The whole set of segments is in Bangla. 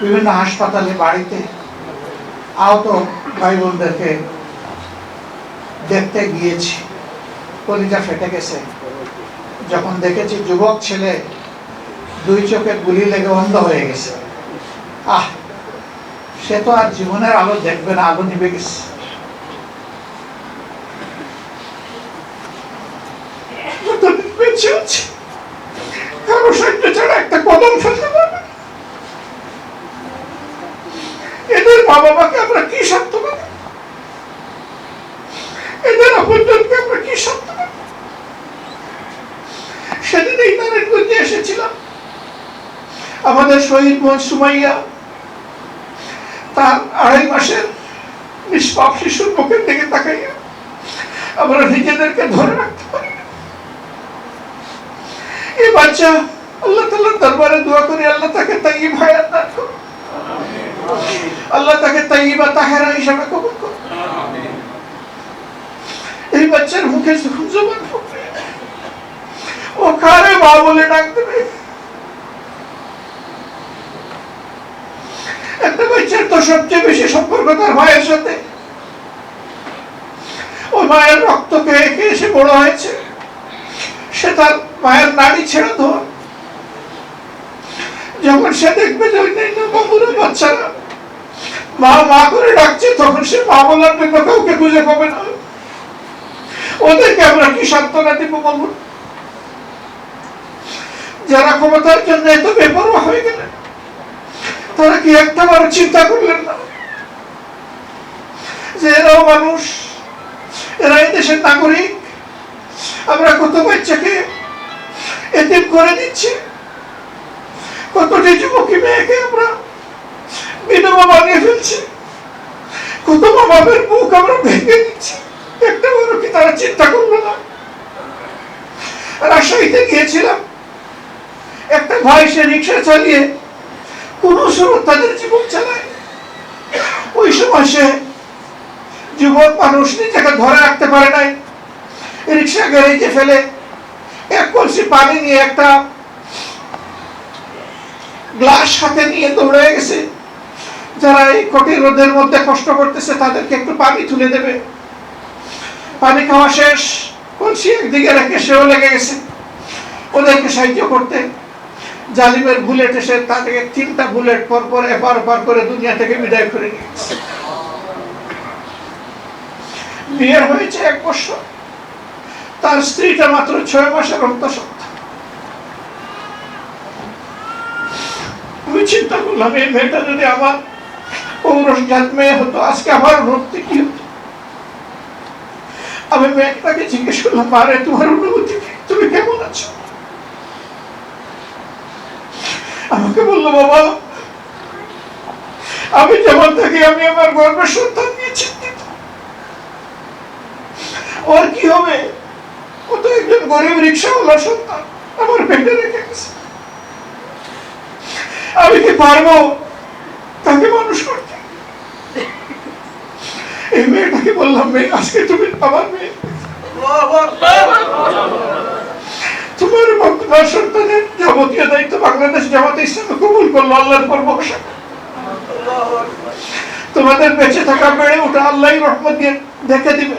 বিভিন্ন হাসপাতালে বাড়িতে আহত ভাই বোনদেরকে দেখতে গিয়েছি। কলিজা ফেটে গেছে। যখন দেখেছি যুবক ছেলে দুই চোখে গুলি লেগে অন্ধ হয়ে গেছে। আহ, সে তো আর জীবনের আলো দেখবে না, আলো নিবে গেছে একটা কদম ফেলতে পারবে না। এদের মা বাবাকে আমরা কি সান্ত্বনা দেব? এদের আপনজনকে আমরা কি সান্ত্বনা দেব? সেদিন এই নারায়ণগঞ্জে এসেছিলাম আমাদের শহীদ মোহন তার আড়াই মাসের নিষ্পাপ শিশুর মুখের দিকে তাকাইয়া আমরা নিজেদেরকে ধরে রাখতে পারি। এই বাচ্চা আল্লাহ তাল্লাহ দরবারে দোয়া করি আল্লাহ তাকে তাই ভাইয়ার দান করুন আল্লাহ তাকে তাইবা তাহেরা হিসাবে কবুল করুন এই বাচ্চার মুখে যখন জবান ফুটবে ও মা বলে ডাক দেবে একটা বাচ্চার তো সবচেয়ে বেশি সম্পর্ক তার মায়ের সাথে। ওই মায়ের রক্ত খেয়ে খেয়ে সে বড় হয়েছে। সে তার মায়ের নাড়ি ছেড়ে ধর যখন সে দেখবে যে ওই বাবুরা বাচ্চারা মা মা করে ডাকছে, তখন সে মা বলার জন্য কাউকে খুঁজে পাবে না। ওদেরকে আমরা কি সান্ত্বনা দিব বলুন যারা ক্ষমতার জন্য এত বেপরোয়া হয়ে গেলেন, তারা কি একটা বার চিন্তা করলেন না? যে এরাও মানুষ এরা এই দেশের নাগরিক, আমরা কত বাচ্চাকে এতিম করে দিচ্ছি, কতটি যুবকী মেয়েকে আমরা বিধবা বানিয়ে ফেলছি, কত মা বাবার মুখ আমরা ভেঙে দিচ্ছি, একটা বড় কি তারা চিন্তা করল না? রাজশাহীতে গিয়েছিলাম ভাই সে রিক্সা চালিয়ে কোন সময় তাদের জীবন চালায়। ওই সময় সে যুবক মানুষ নিজেকে ধরে রাখতে পারে নাই। রিক্সা গ্যারেজে ফেলে এক কলসি পানি নিয়ে একটা গ্লাস হাতে নিয়ে দৌড়ে গেছে। যারা এই কঠিন রোদের মধ্যে কষ্ট করতেছে, তাদেরকে একটু পানি তুলে দেবে। পানি খাওয়া শেষ। কলসি একদিকে রেখে সেও লেগে গেছে। ওদেরকে সাহায্য করতে জালিমের বুলেট এসে তাদেরকে তিনটা বুলেট পর পর এপার ওপার করে দুনিয়া থেকে বিদায় করে নিয়ে গেছে বিয়ের হয়েছে এক বছর। তার স্ত্রীটা মাত্র ছয় মাসের অন্তঃসত্ত্বা আমি চিন্তা করলাম, এই মেয়েটা যদি আমার পৌরসজাত মেয়ে হতো, আজকে আমার ভক্তি কি হতো? আমি মেয়েটাকে জিজ্ঞেস করলাম, মারে, তোমার অনুভূতি তুমি কেমন আছো? আমাকে বলল বাবা আমি যেমন থাকি আমি আমার গর্বের সন্তান নিয়ে চিন্তিত ওর কি হবে ও তো একজন গরিব রিক্সাওয়ালা সন্তান আমার পেটে রেখে গেছে আমি কি পারব তাকে মানুষ করতে এই মেয়েটাকে বললাম মেয়ে আজকে তুমি আমার মেয়ে তোমার তোমার সন্তানের যাবতীয় দায়িত্ব বাংলাদেশ জামাতে ইসলামে কবুল করল আল্লাহর পর ভরসা তোমাদের বেঁচে থাকা বেড়ে ওঠা আল্লাহ রহমত দিয়ে দেখে দিবে।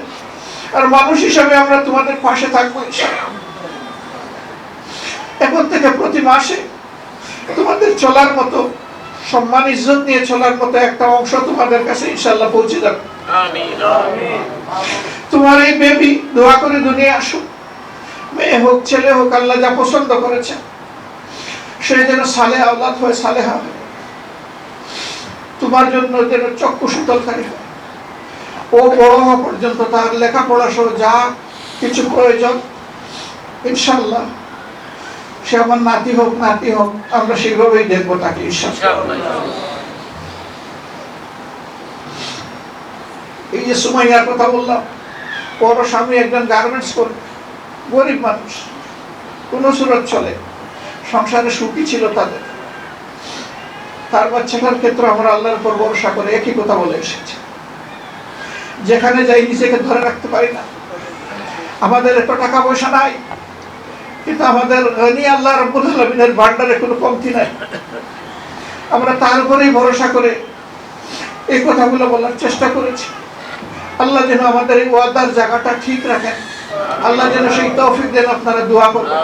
আর মানুষ হিসাবে আমরা তোমাদের পাশে থাকব এখন থেকে প্রতি মাসে তোমাদের চলার মতো সম্মান ইজ্জত নিয়ে চলার মতো একটা অংশ তোমাদের কাছে ইনশাল্লাহ পৌঁছে যাবে। তোমার এই বেবি দোয়া করে দুনিয়া আসুক। মেয়ে হোক, ছেলে হোক, আল্লাহ যা পছন্দ সে যেন সালে হয়ে হয়। তোমার জন্য যেন চক্ষু হয়। ও বড় হওয়া পর্যন্ত তার লেখাপড়া সহ যা কিছু প্রয়োজন ইনশাল্লাহ সে আমার নাতি হোক নাতি হোক, আমরা সেইভাবেই দেখব তাকে ঈশ্বর এই যে সুমাইয়ার কথা বললাম বড় স্বামী একজন গার্মেন্টস করে গরিব মানুষ। কোন সুরত চলে। সংসারে সুখী ছিল তাদের। তার বাচ্চাটার ক্ষেত্রে আমরা আল্লাহর উপর ভরসা করে একই কথা বলে এসেছি। যেখানে যাই নিজেকে ধরে রাখতে পারি না। আমাদের এত টাকা পয়সা নাই। কিন্তু আমাদের গনি আল্লাহ রব্বুল আলমিনের ভান্ডারে কোনো কমতি নাই। আমরা তার উপরেই ভরসা করে এই কথাগুলো বলার চেষ্টা করেছি। আল্লাহ যেন আমাদের এই ওয়াদার জায়গাটা ঠিক রাখেন। আল্লাহ যেন সেই তৌফিক দেন আপনারা দোয়া করবেন।